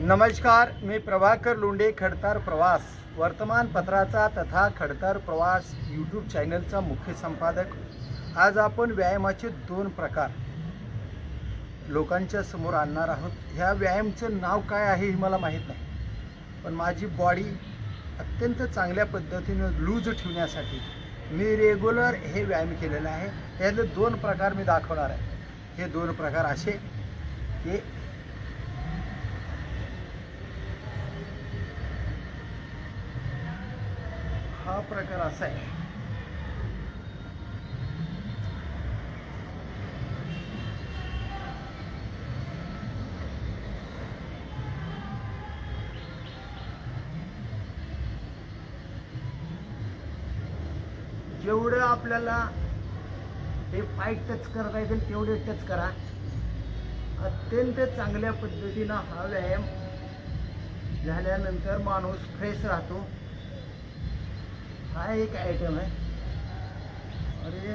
नमस्कार मी प्रभाकर लोंढे खडतार प्रवास. वर्तमानपत्राचा तथा खडतार प्रवास यूट्यूब चॅनलचा मुख्य संपादक. आज आपण व्यायामाचे दोन प्रकार लोकांच्या समोर आणणार आहोत. ह्या व्यायामचं नाव काय आहे हे मला माहीत नाही. पण माझी बॉडी अत्यंत चांगल्या पद्धतीनं लूज ठेवण्यासाठी मी रेग्युलर हे व्यायाम केलेले आहे. यातले दोन प्रकार मी दाखवणार आहे. हे दोन प्रकार असे की हा प्रकार असा आहे. जेवढं आपल्याला हे पाय टच करता येतील तेवढे टच करा. अत्यंत चांगल्या पद्धतीनं हा व्यायाम झाल्यानंतर माणूस फ्रेश राहतो. हा एक आयटम आहे. अरे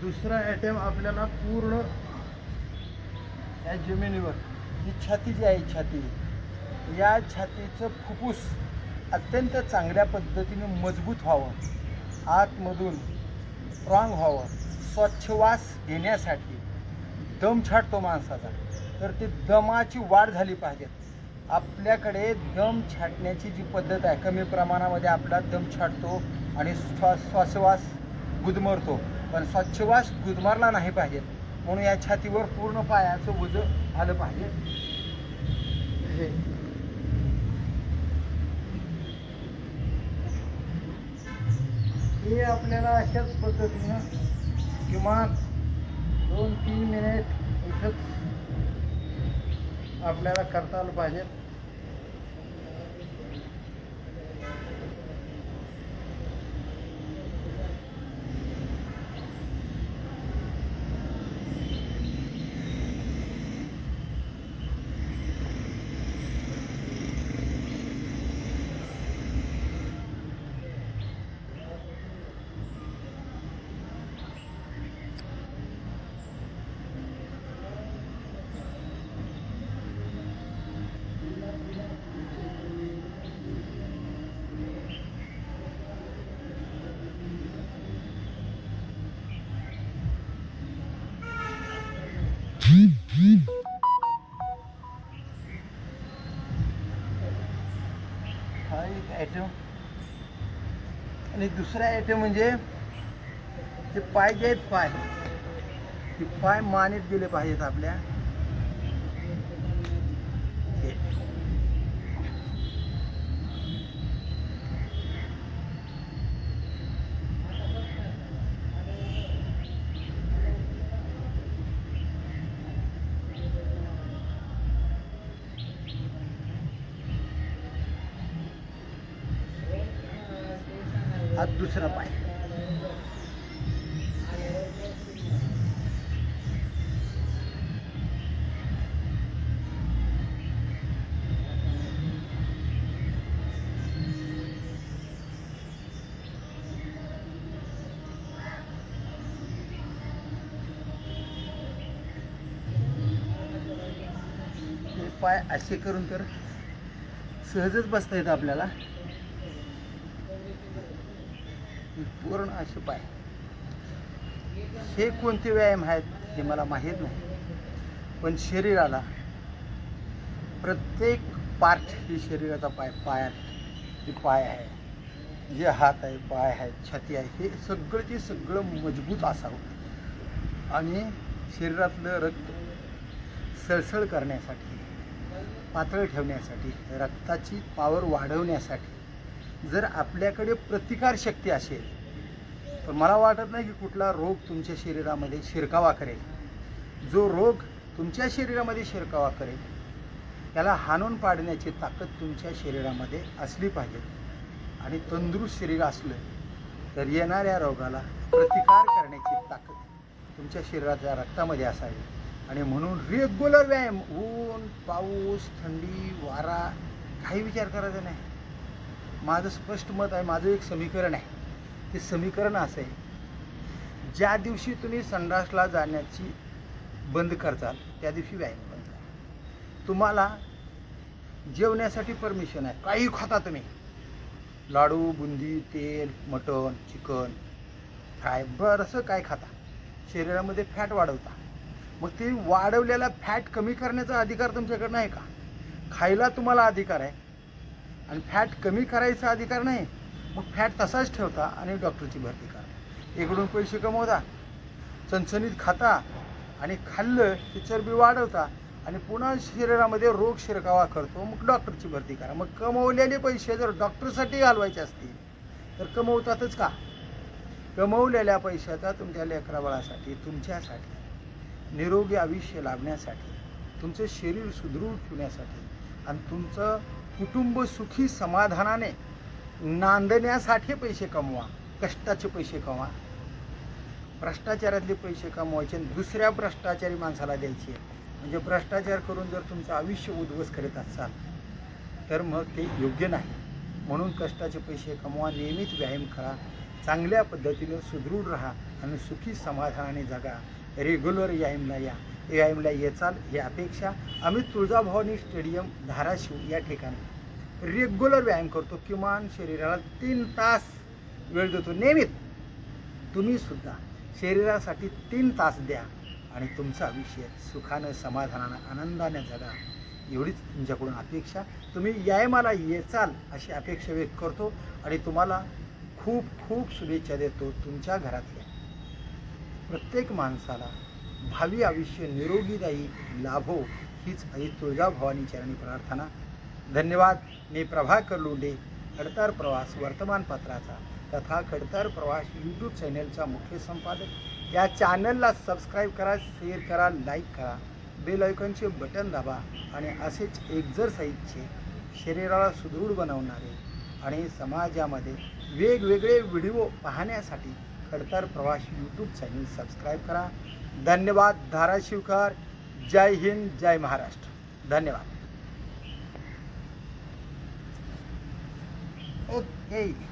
दुसरा आयटम आपल्याला पूर्ण या जमिनीवर ही छाती जी आहे छाती या छातीचं फुफ्फुस अत्यंत चांगल्या पद्धतीने मजबूत व्हावं. आतमधून स्ट्रॉंग व्हावं. स्वच्छवास घेण्यासाठी दम छाटतो माणसाचा. तर ती दमाची वाढ झाली पाहिजे. आपल्याकडे दम छाटण्याची जी पद्धत आहे कमी प्रमाणामध्ये आपला दम छाटतो आणि श्वास श्वासवास गुदमरतो. पण स्वच्छवास गुदमरला नाही पाहिजे. म्हणून या छातीवर पूर्ण पायाचं वजन आलं पाहिजे. हे. हे आपल्याला अशाच पद्धतीनं किमान दोन तीन मिनिट इथंच आपल्याला करता आलं पाहिजे. हा एक आयटम आणि दुसरा आयटम म्हणजे ते पाय जे आहेत पाय. ते पाय मानेत गेले पाहिजेत आपल्या. हा दुसरा पाय. हे पाय असे करून तर सहजच बसता येतं आपल्याला. करून असे पाय हे कोणते व्यायाम आहेत हे मला माहीत नाही. पण शरीराला प्रत्येक पार्ट ही शरीराचा पाय पाय हे पाय आहे. जे हात आहे पाय आहे छाती आहे हे सगळं ते सगळं मजबूत असावं. आणि शरीरातलं रक्त सळसळ करण्यासाठी पातळ ठेवण्यासाठी रक्ताची पावर वाढवण्यासाठी जर आपल्याकडे प्रतिकारशक्ती असेल तर मला वाटत नाही की कुठला रोग तुमच्या शरीरामध्ये शिरकावा करेल. जो रोग तुमच्या शरीरामध्ये शिरकावा करेल त्याला हाणून पाडण्याची ताकद तुमच्या शरीरामध्ये असली पाहिजे. आणि तंदुरुस्त शरीर असलं तर येणाऱ्या रोगाला प्रतिकार करण्याची ताकद तुमच्या शरीराच्या रक्तामध्ये असावी. आणि म्हणून रेग्युलर व्यायाम ऊन पाऊस थंडी वारा काही विचार करायचा नाही. माझं स्पष्ट मत आहे माझं एक समीकरण आहे. ते समीकरण असं. आहे ज्या दिवशी तुम्ही संडासला जाण्याची बंद करताल त्या दिवशी व्यायाम बंद करा. तुम्हाला जेवण्यासाठी परमिशन आहे. काही खाता तुम्ही. लाडू बुंदी तेल मटण चिकन फ्राय बरंसं काय खाता. शरीरामध्ये फॅट वाढवता. मग ते वाढवलेला फॅट कमी करण्याचा अधिकार तुमच्याकडे नाही का? खायला तुम्हाला अधिकार आहे. आणि फॅट कमी करायचा अधिकार नाही. मग फॅट तसाच ठेवता आणि डॉक्टरची भरती करा. इकडून पैसे कमवता चणचणीत खाता आणि खाल्लं की चरबी वाढवता आणि पुन्हा शरीरामध्ये रोग शिरकावा करतो मग डॉक्टरची भरती करा. मग कमवलेले पैसे जर डॉक्टरसाठी घालवायचे असतील तर कमवतातच का? कमवलेल्या पैशाचा तुमच्या लेकराबाळासाठी तुमच्यासाठी निरोगी आयुष्य लाभण्यासाठी तुमचं शरीर सुदृढ ठेवण्यासाठी आणि तुमचं कुटुंब सुखी समाधानाने नांदण्यासाठी पैसे कमवा कष्टाचे पैसे कमवा. भ्रष्टाचारातले पैसे कमवायचे आणि दुसऱ्या भ्रष्टाचारी माणसाला द्यायचे. म्हणजे भ्रष्टाचार करून जर तुमचं आयुष्य उद्ध्वस्त करीत असाल तर मग ते योग्य नाही. म्हणून कष्टाचे पैसे कमवा नियमित व्यायाम करा चांगल्या पद्धतीनं सुदृढ राहा आणि सुखी समाधानाने जगा. रेग्युलर व्यायामला या. व्यायामला येचाल ही अपेक्षा. आम्ही तुळजाभवानी स्टेडियम धाराशिव या ठिकाणी. रेग्युलर व्यायाम करतो किमान शरीराला तीन तास वेळ देतो. नियमित तुम्हीसुद्धा शरीरासाठी तीन तास द्या आणि तुमचं आयुष्य सुखानं समाधानानं आनंदाने जगा. एवढीच तुमच्याकडून अपेक्षा. तुम्ही यायमाला येचाल अशी अपेक्षा व्यक्त करतो आणि तुम्हाला खूप खूप शुभेच्छा देतो तुमच्या घरातल्या. प्रत्येक माणसाला भावी आयुष्य निरोगीदायी लाभो हीच आई तुळजाभवानी चरणी प्रार्थना. धन्यवाद. मी प्रभाकर लोंढे खडतर प्रवास वर्तमानपत्राचा तथा खडतर प्रवास यूट्यूब चॅनलचा मुख्य संपादक. या चॅनलला सबस्क्राईब करा शेअर करा लाईक करा. बेल आयकॉनचे बटन दाबा आणि असेच एक्झरसाईजचे शरीराला सुदृढ बनवणारे आणि समाजामध्ये वेगवेगळे व्हिडिओ पाहण्यासाठी खडतर प्रवास यूट्यूब चॅनल सबस्क्राईब करा. धन्यवाद. धाराशिवकर. जय हिंद. जय महाराष्ट्र. धन्यवाद. Okay.